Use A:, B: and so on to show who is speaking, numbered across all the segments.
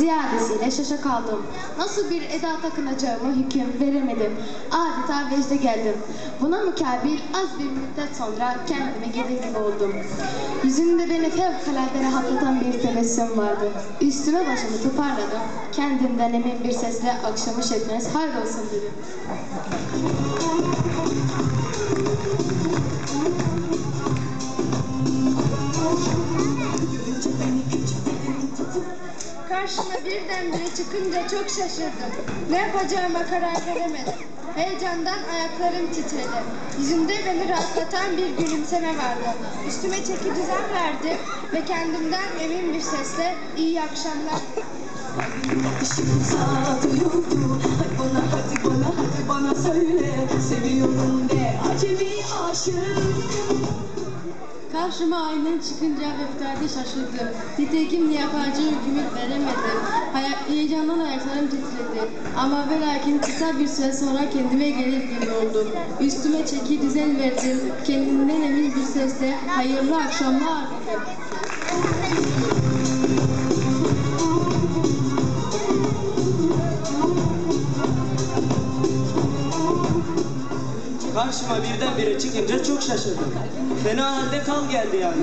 A: Ziyadesiyle şaşa kaldım. Nasıl bir eda takınacağımı hüküm veremedim. Adeta vecde geldim. Buna mukabil az bir müddet sonra kendime gelir gibi oldum. Yüzünde beni fevkalade rahatlatan bir tebessüm vardı. Üstüme başımı toparladım. Kendimden emin bir sesle akşamı şekliniz hayrolsun dedim.
B: Karşıma birdenbire çıkınca çok şaşırdım. Ne yapacağıma karar veremedim. Heyecandan ayaklarım titredi. Yüzümde beni rahatlatan bir gülümseme vardı. Üstüme çeki düzen verdim ve kendimden emin bir sesle iyi akşamlar
C: Başımıza duyuldu Hadi bana hadi bana hadi bana söyle Seviyorum de acemi aşık
D: Karşıma aynen çıkınca fevkalade şaşırdım. Nitekim ne yapacağı hükümet veremedim. Hay- heyecandan ayaklarım titredi. Ama ve lakin kısa bir süre sonra kendime gelir gibi oldum. Üstüme çeki düzen verdim. Kendimden emin bir sesle hayırlı akşamlar dedim.
E: Karşıma birdenbire çıkınca çok şaşırdım. Fena halde kal geldi yani.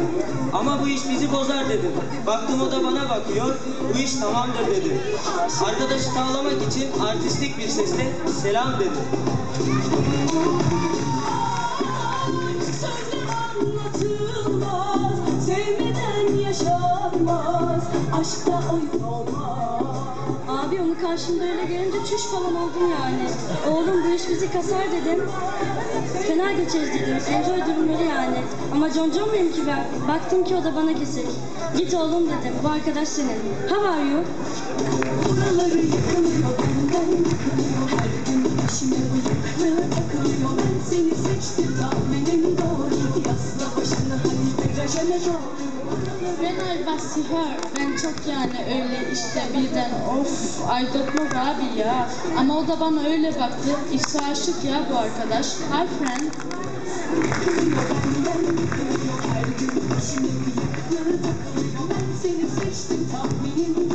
E: Ama bu iş bizi bozar dedim. Baktım o da bana bakıyor, bu iş tamamdır dedi. Arkadaşı tavlamak için artistik bir sesle selam dedi.
C: Sevmeden yaşanmaz Aşkta oyun olmaz
D: Abi onu karşımda öyle görünce çüş falan oldum yani. Oğlum bu iş bizi kasar dedim. Fena geçeriz dedim. Enjoy durumları yani. Ama concon muyum ki ben? Baktım ki o da bana kesik. Git oğlum dedim. Bu arkadaş senin. How are you?
C: Buraları yıkılıyor benden Her gün peşime bıyıklı takılıyor Ben seni seçtim tahminim doğru Yasla başını hadi virajene doğru
D: Was her, ben çok yani öyle işte birden of I abi ya. Ama o da bana öyle baktı. İşte aşık ya bu arkadaş. Hi friend.
C: Ben seni seçtim tahminim